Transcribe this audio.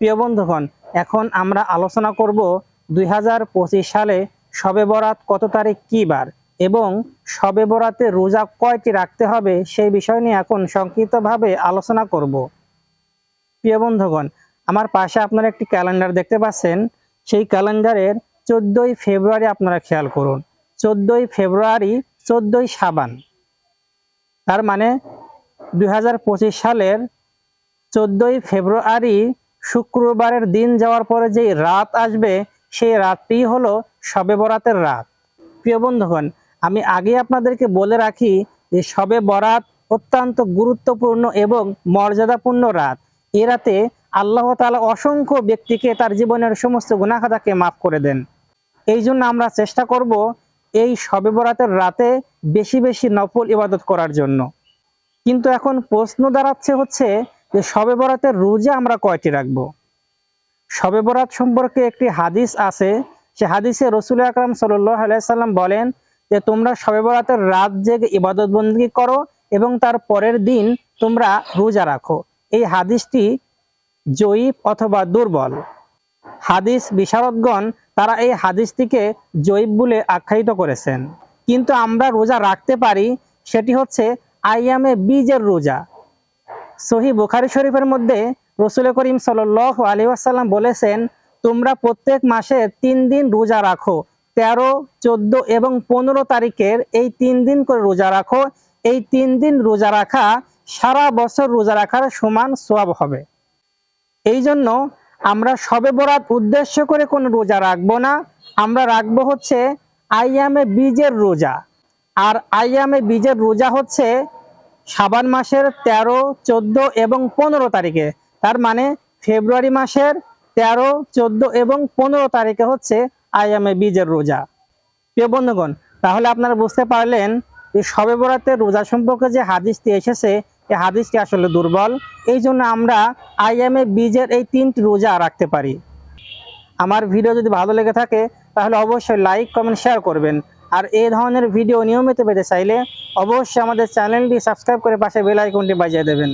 প্রিয় বন্ধুগণ, এখন আমরা আলোচনা করব দুই হাজার পঁচিশ সালে শবে বরাত কত তারিখ কী বার এবং শবে বরাতে রোজা কয়টি রাখতে হবে সেই বিষয় নিয়ে এখন সংক্ষিপ্তভাবে আলোচনা করব। প্রিয় বন্ধুগণ, আমার পাশে আপনারা একটি ক্যালেন্ডার দেখতে পাচ্ছেন। সেই ক্যালেন্ডারের চোদ্দোই ফেব্রুয়ারি আপনারা খেয়াল করুন। চোদ্দোই ফেব্রুয়ারি, চোদ্দোই সাবান। তার মানে দুই হাজার পঁচিশ সালের চোদ্দোই ফেব্রুয়ারি শুক্রবারের দিন যাওয়ার পরে যে রাত আসবে, সেই রাতটি হলো শবে বরাতের রাত। প্রিয় বন্ধুগণ, আমি আগে আপনাদেরকে বলে রাখি যে শবে বরাত অত্যন্ত গুরুত্বপূর্ণ এবং মর্যাদাপূর্ণ রাত। এ রাতে আল্লাহ তাআলা অসংখ্য ব্যক্তিকে তার জীবনের সমস্ত গুণাখাতাকে মাফ করে দেন। এই জন্য আমরা চেষ্টা করব এই শবে বরাতের রাতে বেশি বেশি নফল ইবাদত করার জন্য। কিন্তু এখন প্রশ্ন দাঁড়াচ্ছে হচ্ছে যে শবে বরাতের রোজা আমরা কয়টি রাখব? শবে বরাত সম্পর্কে একটি হাদিস আছে, সে হাদিসে রসুল আকরাম সাল্লাম বলেন যে, তোমরা শবে বরাতের রাত জেগে ইবাদত বন্দী করো এবং তার পরের দিন তোমরা রোজা রাখো। এই হাদিসটি জয়ীফ অথবা দুর্বল। হাদিস বিশারদগণ তারা এই হাদিসটিকে জয়ীব বলে আখ্যায়িত করেছেন। কিন্তু আমরা রোজা রাখতে পারি, সেটি হচ্ছে আইয়ামে বীজের রোজা। সহি বুখারি শরীফের মধ্যে রসুল করিম সাল আলী আসাল্লাম বলেছেন, তোমরা প্রত্যেক মাসে তিন দিন রোজা রাখো। তেরো, চোদ্দ এবং পনেরো তারিখের এই তিন দিন করে রোজা রাখো। এই তিন দিন রোজা রাখা সারা বছর রোজা রাখার সমান সোয়াব হবে। এই জন্য আমরা সবে বরাত উদ্দেশ্য করে কোনো রোজা রাখব না। আমরা রাখব হচ্ছে আইয়ামে বীজের রোজা। আর আইয়ামে বীজের রোজা হচ্ছে সাবান মাসের তেরো, চোদ্দ এবং পনেরো তারিখে। তার মানে ফেব্রুয়ারি মাসের তেরো, চোদ্দ এবং পনেরো তারিখে হচ্ছে আইয়ামে বীজের রোজা। প্রিয় বন্ধুগণ, তাহলে আপনারা বুঝতে পারলেন যে শবে বরাতের রোজা সম্পর্কে যে হাদিসটি এসেছে, এই হাদিসটি আসলে দুর্বল। এই জন্য আমরা আইএমএ বীজের এই তিনটি রোজা রাখতে পারি। আমার ভিডিও যদি ভালো লেগে থাকে, তাহলে অবশ্যই লাইক, কমেন্ট, শেয়ার করবেন। আর এই ধরনের ভিডিও নিয়মিত পেতে চাইলে অবশ্যই আমাদের চ্যানেলটি সাবস্ক্রাইব করে পাশে বেল আইকনটি বাজিয়ে দেবেন।